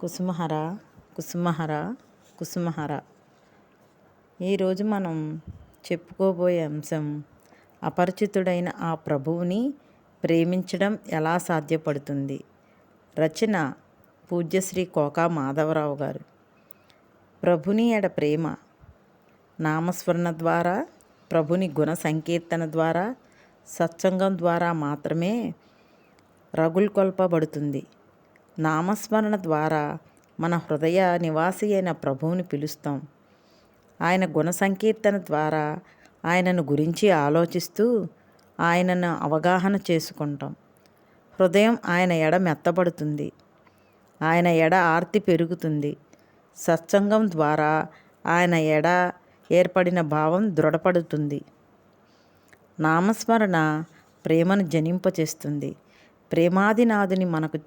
కుసుమహర కుసుమహర కుసుమహర. ఈరోజు మనం చెప్పుకోబోయే అంశం అపరిచితుడైన ఆ ప్రభువుని ప్రేమించడం ఎలా సాధ్యపడుతుంది? రచన పూజ్యశ్రీ కోకా మాధవరావు గారు. ప్రభుని ఎడ ప్రేమ? నామస్మరణ ద్వారా ప్రభుని గుణ సంకీర్తన ద్వారా సత్సంగం ద్వారా మాత్రమే రగుల్కొల్పబడుతుంది. నామస్మరణ ద్వారా మన హృదయ నివాసి అయిన ప్రభువుని పిలుస్తాం. ఆయన గుణ సంకీర్తన ద్వారా ఆయనను గురించి ఆలోచిస్తూ ఆయనను అవగాహన చేసుకుంటాం. హృదయం ఆయన ఎడ మెత్తబడుతుంది. ఆయన ఎడ ఆర్తి పెరుగుతుంది. సత్సంగం ద్వారా ఆయన ఎడ ఏర్పడిన భావం దృఢపడుతుంది. నామస్మరణ ప్రేమను జనింపచేస్తుంది. ప్రేమాదినాథుని మనకు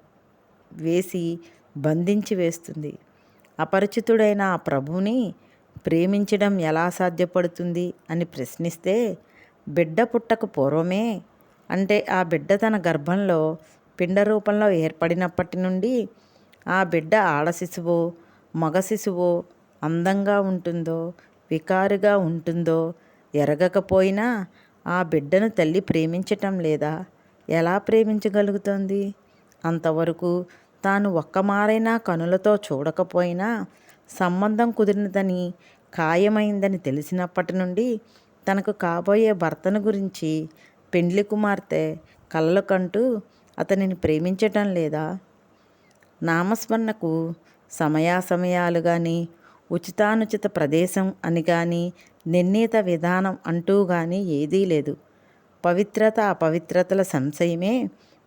వేసి బంధించి వేస్తుంది. అపరిచితుడైన ఆ ప్రభువుని ప్రేమించడం ఎలా సాధ్యపడుతుంది అని ప్రశ్నిస్తే బిడ్డ పుట్టక పూర్వమే అంటే ఆ బిడ్డ తన గర్భంలో పిండ రూపంలో ఏర్పడినప్పటి నుండి ఆ బిడ్డ ఆడ శిశువో మగ శిశువో అందంగా ఉంటుందో వికారుగా ఉంటుందో ఎరగకపోయినా ఆ బిడ్డను తల్లి ప్రేమించటం లేదా? ఎలా ప్రేమించగలుగుతుంది? అంతవరకు తాను ఒక్కమారైనా కనులతో చూడకపోయినా సంబంధం కుదిరినదని ఖాయమైందని తెలిసినప్పటి నుండి తనకు కాబోయే భర్తను గురించి పెండ్లి కుమార్తె కళ్ళ కంటూ అతనిని ప్రేమించటం లేదా? నామస్మరణకు సమయాసమయాలు కానీ ఉచితానుచిత ప్రదేశం అని కానీ నిర్ణీత విధానం అంటూ కానీ ఏదీ లేదు. పవిత్రత అపవిత్రతల సంశయమే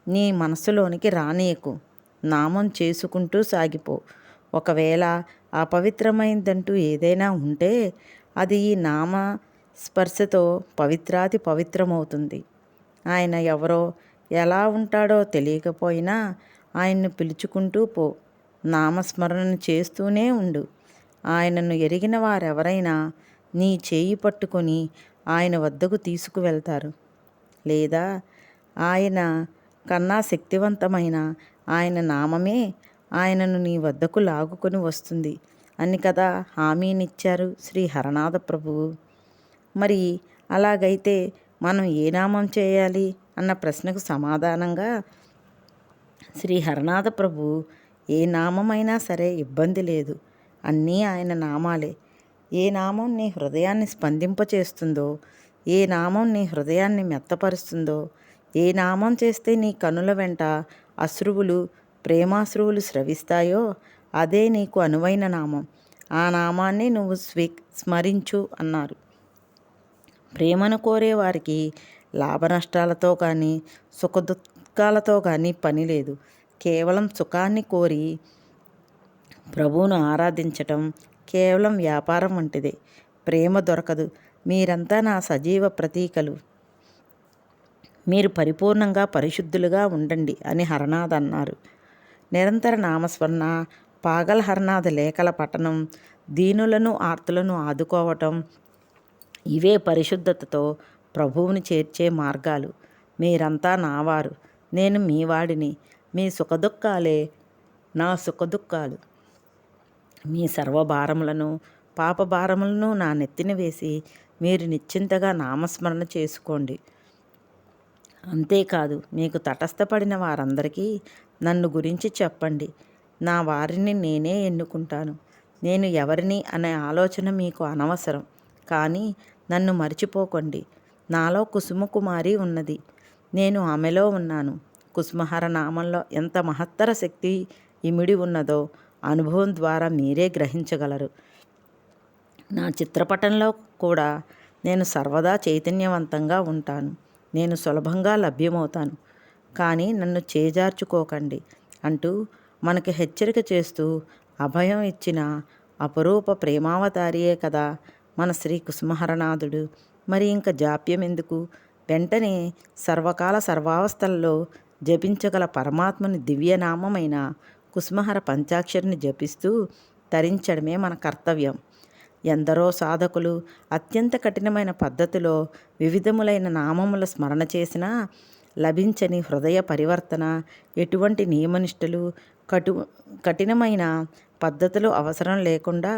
నీ మనసులోనికి రానీయకు. నామం చేసుకుంటూ సాగిపో. ఒకవేళ అపవిత్రమైందంటూ ఏదైనా ఉంటే అది ఈ నామ స్పర్శతో పవిత్రాతి పవిత్రమవుతుంది. ఆయన ఎవరో ఎలా ఉంటాడో తెలియకపోయినా ఆయన్ను పిలుచుకుంటూ పో. నామస్మరణ చేస్తూనే ఉండు. ఆయనను ఎరిగిన వారెవరైనా నీ చేయి పట్టుకొని ఆయన వద్దకు తీసుకువెళ్తారు. లేదా ఆయన కన్నా శక్తివంతమైన ఆయన నామమే ఆయనను నీ వద్దకు లాగుకొని వస్తుంది. అని కదా హామీనిచ్చారు శ్రీ హరనాథ ప్రభువు మరి అలాగైతే మనం ఏ నామం చేయాలి అన్న ప్రశ్నకు సమాధానంగా శ్రీ హరనాథ ప్రభు ఏ నామమైనా సరే ఇబ్బంది లేదు. అన్నీ ఆయన నామాలే. ఏ నామం నీ హృదయాన్ని స్పందింపచేస్తుందో ఏ నామం నీ హృదయాన్ని మెత్తపరుస్తుందో ఏ నామం చేస్తే నీ కనుల వెంట అశ్రువులు ప్రేమాశ్రువులు స్రవిస్తాయో అదే నీకు అనువైన నామం. ఆ నామాన్ని నువ్వు స్వీ స్మరించు అన్నారు. ప్రేమను కోరే వారికి లాభ నష్టాలతో కానీ సుఖదుఖాలతో కానీ పని లేదు. కేవలం సుఖాన్ని కోరి ప్రభువును ఆరాధించటం కేవలం వ్యాపారం వంటిదే. ప్రేమ దొరకదు. మీరంతా నా సజీవ ప్రతీకలు. మీరు పరిపూర్ణంగా పరిశుద్ధులుగా ఉండండి అని హరనాథ్ అన్నారు. నిరంతర నామస్మరణ పాగల్ హరనాథ్ లేఖల పఠనం దీనులను ఆర్తులను ఆదుకోవటం ఇవే పరిశుద్ధతతో ప్రభువుని చేర్చే మార్గాలు. మీరంతా నావారు. నేను మీ వాడిని. మీ సుఖదుఖాలే నా సుఖదుఖాలు. మీ సర్వభారములను పాపభారములను నా నెత్తిన వేసి మీరు నిశ్చింతగా నామస్మరణ చేసుకోండి. అంతేకాదు మీకు తటస్థపడిన వారందరికీ నన్ను గురించి చెప్పండి. నా వారిని నేనే ఎన్నుకుంటాను. నేను ఎవరిని అనే ఆలోచన మీకు అనవసరం. కానీ నన్ను మర్చిపోకండి. నాలో కుసుమకుమారి ఉన్నది. నేను ఆమెలో ఉన్నాను. కుసుమహర నామంలో ఎంత మహత్తర శక్తి ఇమిడి ఉన్నదో అనుభవం ద్వారా మీరే గ్రహించగలరు. నా చిత్రపటంలో కూడా నేను సర్వదా చైతన్యవంతంగా ఉంటాను. నేను సులభంగా లభ్యమవుతాను. కానీ నన్ను చేజార్చుకోకండి అంటూ మనకి హెచ్చరిక చేస్తూ అభయం ఇచ్చిన అపరూప ప్రేమావతారియే కదా మన శ్రీ కుసుమహరనాథుడు. మరి ఇంకా జాప్యం ఎందుకు? వెంటనే సర్వకాల సర్వావస్థల్లో జపించగల పరమాత్మని దివ్యనామమైన కుసుమహర పంచాక్షరిని జపిస్తూ తరించడమే మన కర్తవ్యం. ఎందరో సాధకులు అత్యంత కఠినమైన పద్ధతిలో వివిధములైన నామముల స్మరణ చేసినా లభించని హృదయ పరివర్తన ఎటువంటి నియమనిష్టలు కటు కఠినమైన పద్ధతులు అవసరం లేకుండా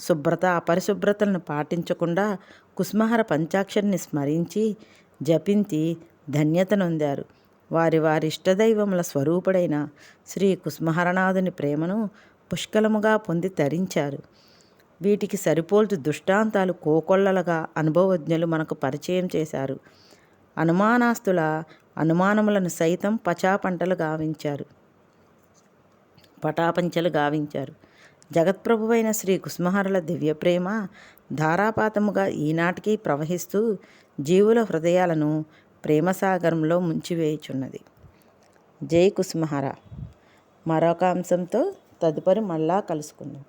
శుభ్రత అపరిశుభ్రతలను పాటించకుండా కుస్మహర పంచాక్షరిని స్మరించి జపించి ధన్యతనొందారు వారి వారి ఇష్టదైవముల స్వరూపుడైన శ్రీ కుస్మహరనాథుని ప్రేమను పుష్కలముగా పొంది తరించారు. వీటికి సరిపోల్చు దృష్టాంతాలు కోకొల్లలుగా అనుభవజ్ఞులు మనకు పరిచయం చేశారు. అనుమానాస్తుల అనుమానములను సైతం పచాపంటలు గావించారు. పటాపంచలు గావించారు. జగత్ప్రభువైన శ్రీ కుస్మహరుల దివ్యప్రేమ ధారాపాతముగా ఈనాటికి ప్రవహిస్తూ జీవుల హృదయాలను ప్రేమసాగరంలో ముంచివేయుచున్నది. జై కుస్మహర. మరొక అంశంతో తదుపరి మళ్ళా కలుసుకుందాం.